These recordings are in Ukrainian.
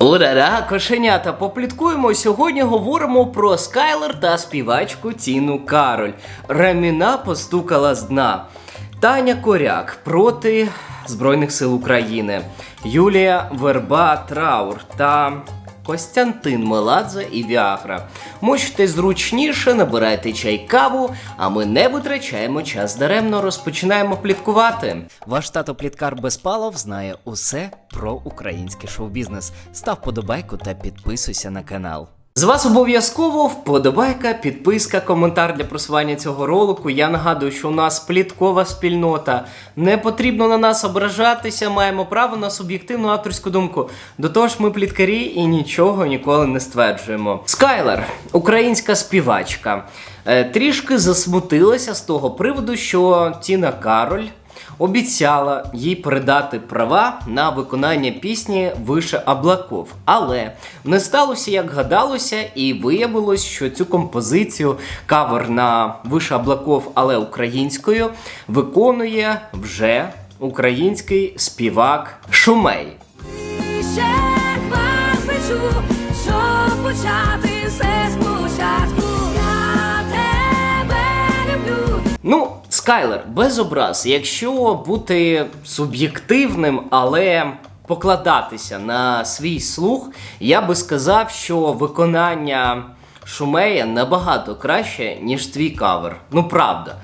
Урара, кошенята, попліткуємо. Сьогодні говоримо про Скайлер та співачку Тіну Кароль. Раміна постукала з дна. Таня Коряк проти Збройних сил України. Юлія Верба Траур та Костянтин Меладзе і Віагра. Мочте зручніше, набирайте чай каву, а ми не витрачаємо час даремно, розпочинаємо пліткувати. Ваш тато Пліткар Безпалов знає усе про український шоу-бізнес. Став подобайку та підписуйся на канал. З вас обов'язково вподобайка, підписка, коментар для просування цього ролику. Я нагадую, що у нас пліткова спільнота. Не потрібно на нас ображатися, маємо право на суб'єктивну авторську думку. До того ж, ми пліткарі і нічого ніколи не стверджуємо. Скайлер, українська співачка, е, трішки засмутилася з того приводу, що Тіна Кароль обіцяла їй передати права на виконання пісні Више облаков. Але не сталося, як гадалося, і виявилось, що цю композицію кавер на Више облаков, але українською, виконує вже український співак Шумей. Ще вас лечу, щоб почати Скайлер, без образ, якщо бути суб'єктивним, але покладатися на свій слух, я би сказав, що виконання Шумея набагато краще, ніж твій кавер. Ну правда.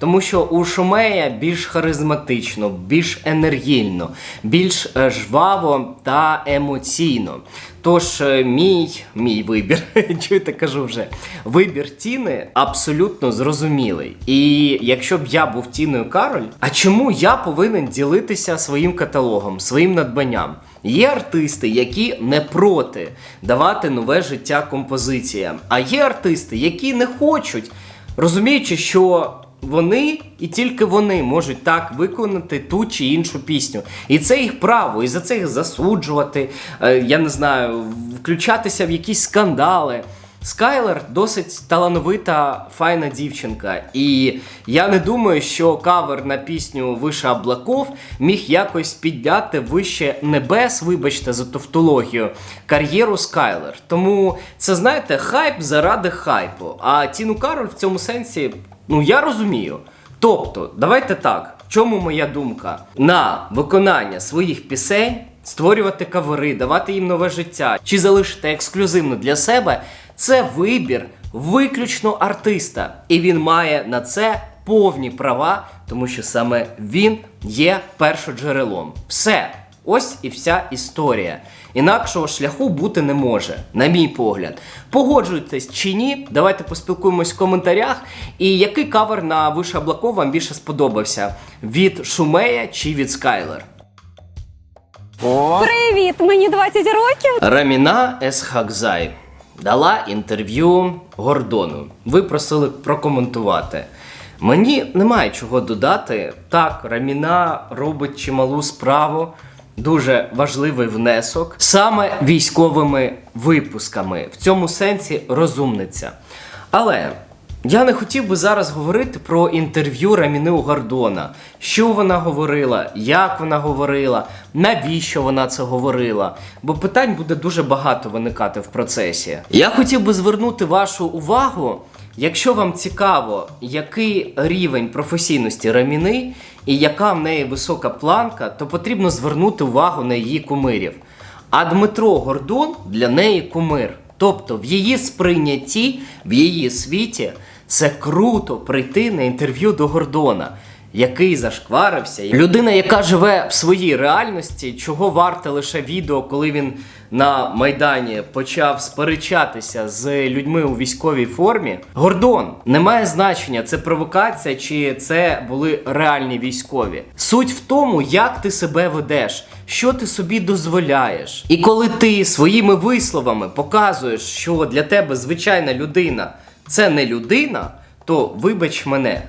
Тому що у Шумея більш харизматично, більш енергійно, більш е, жваво та емоційно. Тож е, мій, мій вибір, чуєте, кажу вже, вибір Тіни абсолютно зрозумілий. І якщо б я був Тіною Кароль, а чому я повинен ділитися своїм каталогом, своїм надбанням? Є артисти, які не проти давати нове життя композиціям, а є артисти, які не хочуть, розуміючи, що вони і тільки вони можуть так виконати ту чи іншу пісню. І це їх право, і за це їх засуджувати, е, я не знаю, включатися в якісь скандали. Скайлер досить талановита, файна дівчинка. І я не думаю, що кавер на пісню Више облаков міг якось підняти вище небес, вибачте за тавтологію, кар'єру Скайлер. Тому це, знаєте, хайп заради хайпу. А Тіну Кароль в цьому сенсі, ну я розумію. Тобто, давайте так. В чому моя думка? На виконання своїх пісень створювати кавери, давати їм нове життя чи залишити ексклюзивно для себе це вибір виключно артиста. І він має на це повні права, тому що саме він є першоджерелом. Все. Ось і вся історія. Інакшого шляху бути не може, на мій погляд. Погоджуєтесь чи ні? Давайте поспілкуємось в коментарях. І який кавер на Више облаков вам більше сподобався? Від Шумея чи від Скайлер? Привіт, мені 20 років. Раміна Есхакзай дала інтерв'ю Гордону. Ви просили прокоментувати. Мені немає чого додати. Так, Раміна робить чималу справу, дуже важливий внесок саме військовими випусками. В цьому сенсі розумниця. Але я не хотів би зараз говорити про інтерв'ю Раміни Гордона. Що вона говорила, як вона говорила, навіщо вона це говорила. Бо питань буде дуже багато виникати в процесі. Я хотів би звернути вашу увагу, якщо вам цікаво, який рівень професійності Раміни і яка в неї висока планка, то потрібно звернути увагу на її кумирів. А Дмитро Гордон для неї кумир. Тобто в її сприйнятті, в її світі це круто прийти на інтерв'ю до Гордона, який зашкварився. Людина, яка живе в своїй реальності, чого варте лише відео, коли він на Майдані почав сперечатися з людьми у військовій формі. Гордон не має значення, це провокація чи це були реальні військові. Суть в тому, як ти себе ведеш, що ти собі дозволяєш. І коли ти своїми висловами показуєш, що для тебе звичайна людина це не людина, то вибач мене.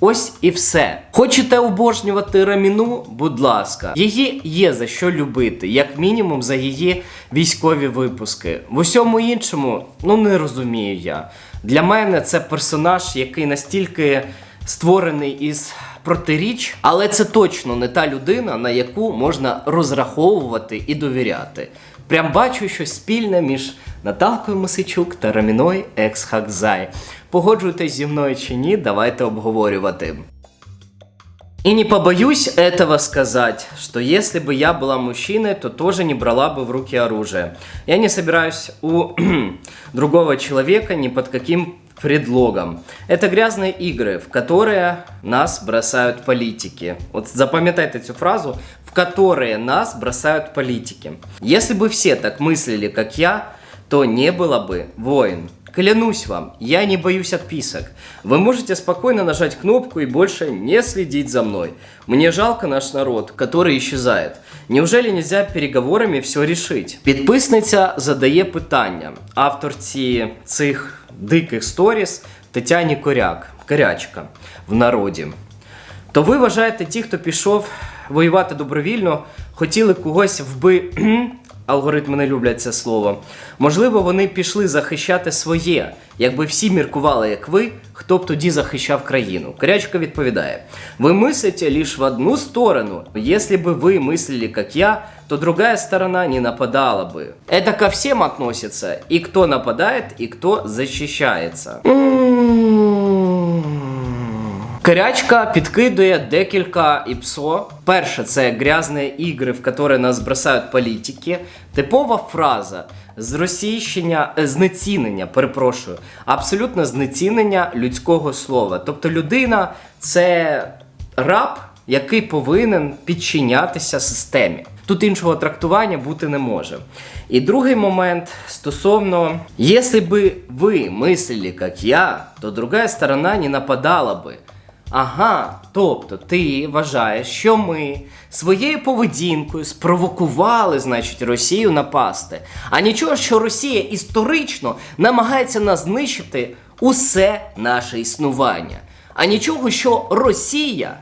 Ось і все. Хочете обожнювати Раміну? Будь ласка, її є за що любити, як мінімум за її військові випуски. В усьому іншому, ну не розумію я. Для мене це персонаж, який настільки створений із протиріч, але це точно не та людина, на яку можна розраховувати і довіряти. Прям бачу щось спільне між Наталкою Мосичук та Раміною Екс Хакзай. Погоджуйтесь зі мною чи ні, давайте обговорювати. И не побоюсь этого сказать, что если бы я была мужчиной, то тоже не брала бы в руки оружие. Я не собираюсь у другого человека ни под каким предлогом. Это грязные игры, в которые нас бросают политики. Вот запам'ятайте цю фразу, в которые нас бросают политики. Если бы все так мыслили, как я, то не было бы войн. Клянусь вам, я не боюсь отписок. Вы можете спокойно нажать кнопку и больше не следить за мной. Мне жалко наш народ, который исчезает. Неужели нельзя переговорами все решить? Підписниця задає питання авторці цих диких сторіс Тетяні Коряк, Корячка в народі. То ви вважаєте, ті, хто пішов воювати добровільно, хотіли когось вби. Алгоритми не люблять це слово. Можливо, вони пішли захищати своє. Якби всі міркували, як ви, хто б тоді захищав країну? Корячка відповідає: Ви мислите лишь в одну сторону. Если бы вы мыслили, как я, то другая сторона не нападала бы. Это ко всем относится. И кто нападает, и кто защищается. Корячка підкидує декілька іпсо. Перше, це грязні ігри, в які нас бросають політики. Типова фраза зросійщення, е, знецінення, перепрошую, абсолютно знецінення людського слова. Тобто людина це раб, який повинен підчинятися системі. Тут іншого трактування бути не може. І другий момент стосовно, якщо би ви мислили, як я, то другая сторона не нападала би. Ага, тобто ти вважаєш, що ми своєю поведінкою спровокували, значить, Росію напасти. А нічого, що Росія історично намагається нас знищити усе наше існування. А нічого, що Росія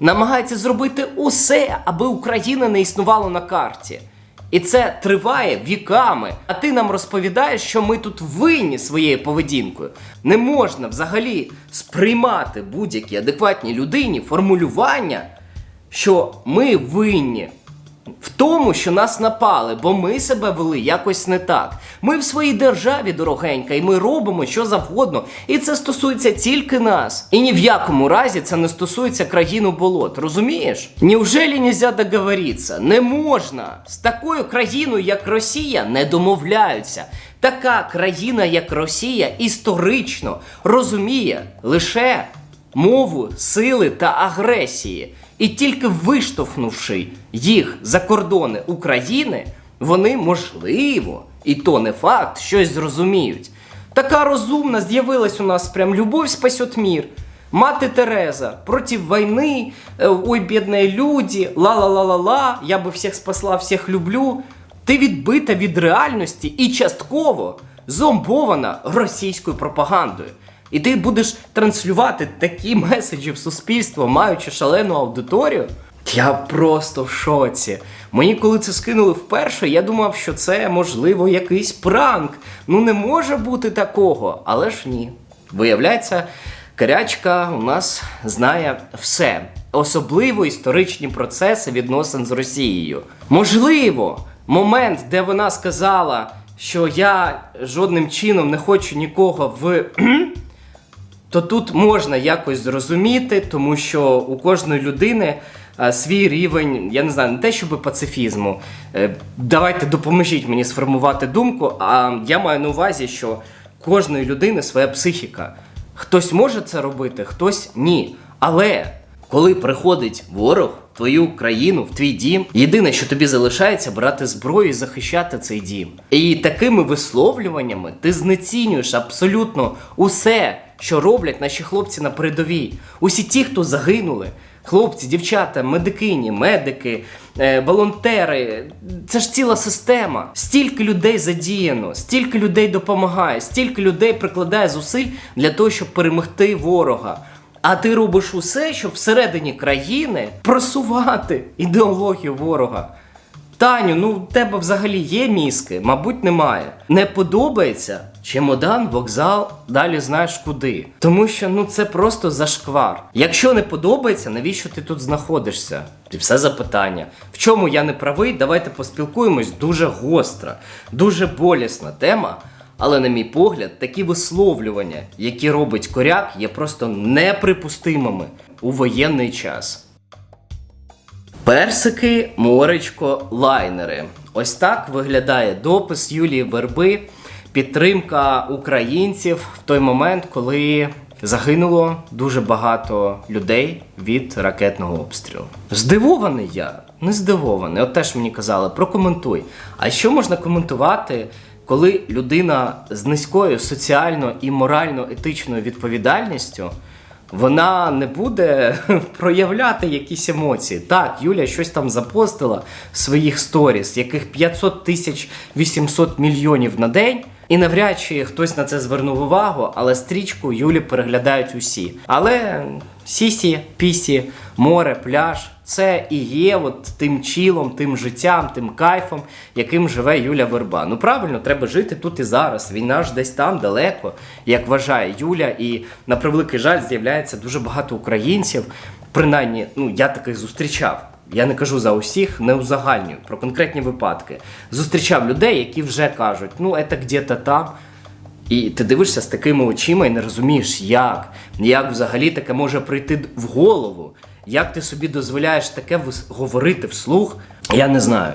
намагається зробити усе, аби Україна не існувала на карті. І це триває віками. А ти нам розповідаєш, що ми тут винні своєю поведінкою. Не можна взагалі сприймати будь-якій адекватній людині формулювання, що ми винні в тому, що нас напали, бо ми себе вели якось не так. Ми в своїй державі дорогенька, і ми робимо що завгодно. І це стосується тільки нас. І ні в якому разі це не стосується країну болот. Розумієш? Неужели нельзя договоритися? Не можна. З такою країною, як Росія, не домовляються. Така країна, як Росія, історично розуміє лише мову сили та агресії. І тільки виштовхнувши їх за кордони України, вони можливо, і то не факт, щось зрозуміють. Така розумна з'явилась у нас прям любов спасет мір. Мати Тереза проти війни, е, ой, бідні люди, ла-ла-ла-ла-ла, я би всіх спасла, всіх люблю. Ти відбита від реальності і частково зомбована російською пропагандою. І ти будеш транслювати такі меседжі в суспільство, маючи шалену аудиторію. Я просто в шоці. Мені коли це скинули вперше, я думав, що це можливо якийсь пранк. Ну не може бути такого, але ж ні. Виявляється, Карячка у нас знає все, особливо історичні процеси відносин з Росією. Можливо, момент, де вона сказала, що я жодним чином не хочу нікого в то тут можна якось зрозуміти, тому що у кожної людини е, свій рівень, я не знаю, не те, щоб пацифізму. Е, давайте допоможіть мені сформувати думку. А я маю на увазі, що кожної людини своя психіка. Хтось може це робити, хтось ні. Але коли приходить ворог в твою країну, в твій дім, єдине, що тобі залишається, брати зброю і захищати цей дім. І такими висловлюваннями ти знецінюєш абсолютно усе, що роблять наші хлопці на передовій. Усі ті, хто загинули. Хлопці, дівчата, медикині, медики, е, волонтери це ж ціла система. Стільки людей задіяно, стільки людей допомагає, стільки людей прикладає зусиль для того, щоб перемогти ворога. А ти робиш усе, щоб всередині країни просувати ідеологію ворога. Таню, ну в тебе взагалі є мізки? Мабуть, немає. Не подобається? Чемодан, вокзал, далі знаєш куди. Тому що ну це просто зашквар. Якщо не подобається, навіщо ти тут знаходишся? І все запитання. В чому я не правий? Давайте поспілкуємось. Дуже гостра, дуже болісна тема. Але, на мій погляд, такі висловлювання, які робить коряк, є просто неприпустимими у воєнний час. Персики, моречко, лайнери. Ось так виглядає допис Юлії Верби, підтримка українців в той момент, коли загинуло дуже багато людей від ракетного обстрілу. Здивований я, не здивований. От теж мені казали, прокоментуй. А що можна коментувати, коли людина з низькою соціально і морально-етичною відповідальністю? вона не буде проявляти якісь емоції. Так, Юля щось там запостила в своїх сторіс, яких 500 тисяч 800 мільйонів на день. І навряд чи хтось на це звернув увагу, але стрічку Юлі переглядають усі. Але сісі, пісі, море, пляж це і є от тим чілом, тим життям, тим кайфом, яким живе Юля Верба. Ну правильно, треба жити тут і зараз. Війна ж десь там далеко, як вважає Юля, і на превеликий жаль з'являється дуже багато українців. Принаймні, ну я таких зустрічав. Я не кажу за усіх, не узагальнюю, про конкретні випадки. Зустрічав людей, які вже кажуть, ну це где-то там. І ти дивишся з такими очима і не розумієш, як, як взагалі таке може прийти в голову. Як ти собі дозволяєш таке говорити вслух, я не знаю.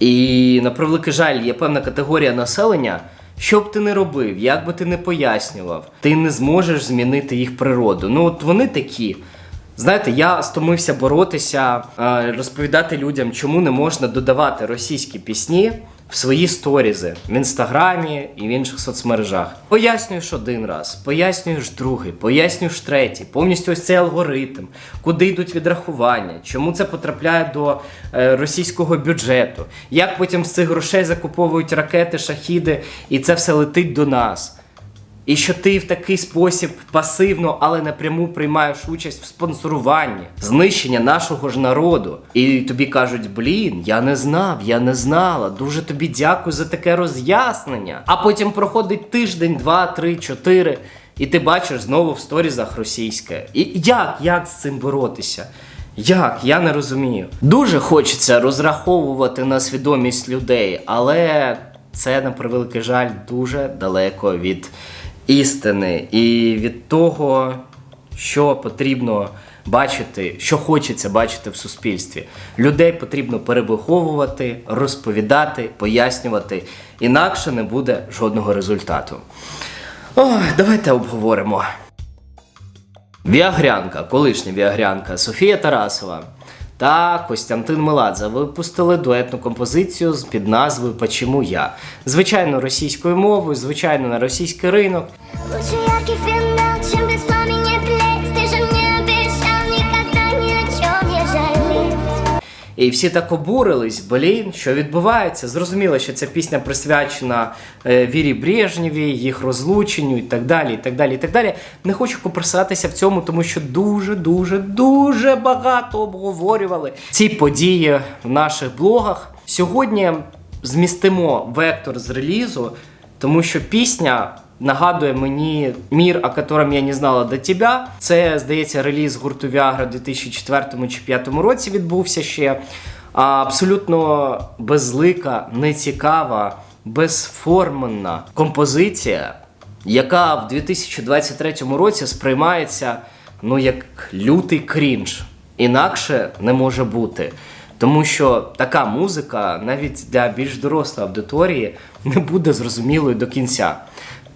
І на превеликий жаль, є певна категорія населення, що б ти не робив, як би ти не пояснював, ти не зможеш змінити їх природу. Ну от вони такі. Знаєте, я стомився боротися, е, розповідати людям, чому не можна додавати російські пісні в свої сторізи в інстаграмі і в інших соцмережах. Пояснюєш один раз, пояснюєш другий, пояснюєш третій, повністю ось цей алгоритм, куди йдуть відрахування, чому це потрапляє до е, російського бюджету, як потім з цих грошей закуповують ракети, шахіди, і це все летить до нас. І що ти в такий спосіб пасивно, але напряму приймаєш участь в спонсоруванні, знищення нашого ж народу. І тобі кажуть: блін, я не знав, я не знала. Дуже тобі дякую за таке роз'яснення. А потім проходить тиждень, два, три, чотири, і ти бачиш знову в сторізах російське. І як, як з цим боротися? Як? Я не розумію. Дуже хочеться розраховувати на свідомість людей, але це, на превеликий жаль, дуже далеко від істини і від того, що потрібно бачити, що хочеться бачити в суспільстві. Людей потрібно перевиховувати, розповідати, пояснювати, інакше не буде жодного результату. Ой, давайте обговоримо. Віагрянка, колишня віагрянка Софія Тарасова та Костянтин Меладзе випустили дуетну композицію під назвою Почему я. Звичайно, російською мовою, звичайно, на російський ринок. Лучше яркий І всі так обурились, блін, що відбувається. Зрозуміло, що ця пісня присвячена е, Вірі Брежнєві, їх розлученню і так далі. і так далі, і так далі. Не хочу копирсатися в цьому, тому що дуже, дуже, дуже багато обговорювали ці події в наших блогах. Сьогодні змістимо вектор з релізу, тому що пісня. Нагадує мені мір, о котором я не знала до тебе. Це, здається, реліз гурту Viagra у 2004 чи 2005 році відбувся ще. Абсолютно безлика, нецікава, безформенна композиція, яка в 2023 році сприймається ну як лютий крінж. Інакше не може бути. Тому що така музика навіть для більш дорослої аудиторії не буде зрозумілою до кінця.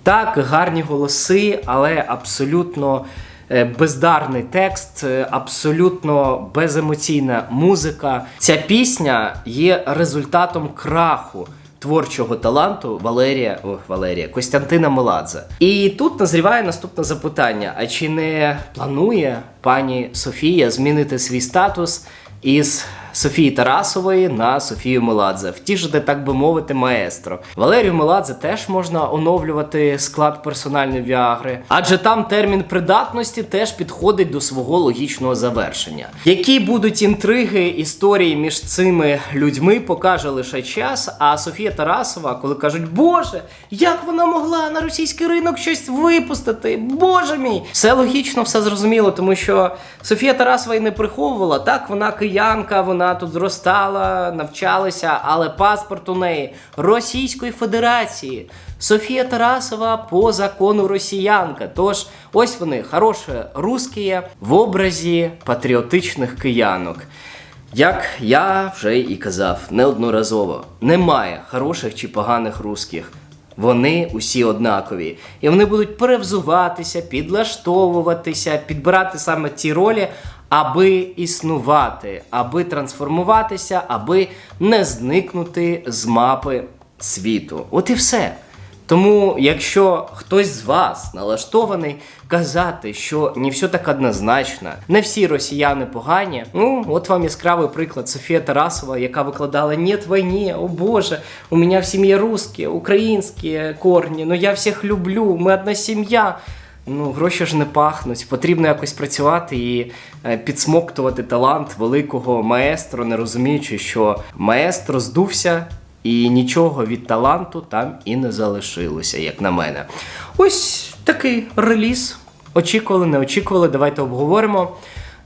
Так, гарні голоси, але абсолютно е, бездарний текст, е, абсолютно беземоційна музика. Ця пісня є результатом краху творчого таланту Валерія ох, Валерія Костянтина Меладзе. І тут назріває наступне запитання: а чи не планує пані Софія змінити свій статус із Софії Тарасової на Софію Меладзе, втішити, так би мовити, маестро. Валерію Меладзе теж можна оновлювати склад персональної віагри, адже там термін придатності теж підходить до свого логічного завершення. Які будуть інтриги історії між цими людьми, покаже лише час. А Софія Тарасова, коли кажуть, Боже, як вона могла на російський ринок щось випустити? Боже мій! Все логічно, все зрозуміло, тому що Софія Тарасова і не приховувала. Так, вона киянка, вона тут зростала, навчалася, але паспорт у неї Російської Федерації. Софія Тарасова по закону росіянка. Тож ось вони хороші русські в образі патріотичних киянок. Як я вже і казав неодноразово, немає хороших чи поганих русських. Вони усі однакові. І вони будуть перевзуватися, підлаштовуватися, підбирати саме ті ролі, аби існувати, аби трансформуватися, аби не зникнути з мапи світу. От і все. Тому, якщо хтось з вас налаштований казати, що не все так однозначно, не всі росіяни погані. Ну, от вам яскравий приклад Софія Тарасова, яка викладала «Нет війні, о Боже, у мене в сім'ї русські, українські корні, ну я всіх люблю, ми одна сім'я. Ну, гроші ж не пахнуть. Потрібно якось працювати і е, підсмоктувати талант великого маестро, не розуміючи, що маестро здувся і нічого від таланту там і не залишилося, як на мене. Ось такий реліз. Очікували, не очікували. Давайте обговоримо.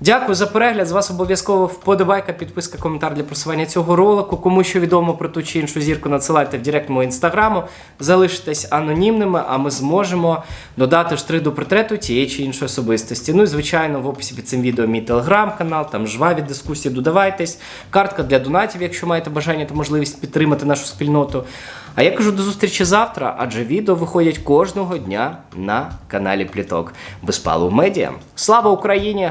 Дякую за перегляд. З вас обов'язково вподобайка, підписка, коментар для просування цього ролику. Кому що відомо про ту чи іншу зірку, надсилайте в директ мого інстаграму. Залишитесь анонімними, а ми зможемо додати штрих до портрету тієї чи іншої особистості. Ну і звичайно, в описі під цим відео мій телеграм-канал, там жваві дискусії. Додавайтесь. Картка для донатів, якщо маєте бажання та можливість підтримати нашу спільноту. А я кажу до зустрічі завтра, адже відео виходять кожного дня на каналі Пліток. Безпалу медіа. Слава Україні!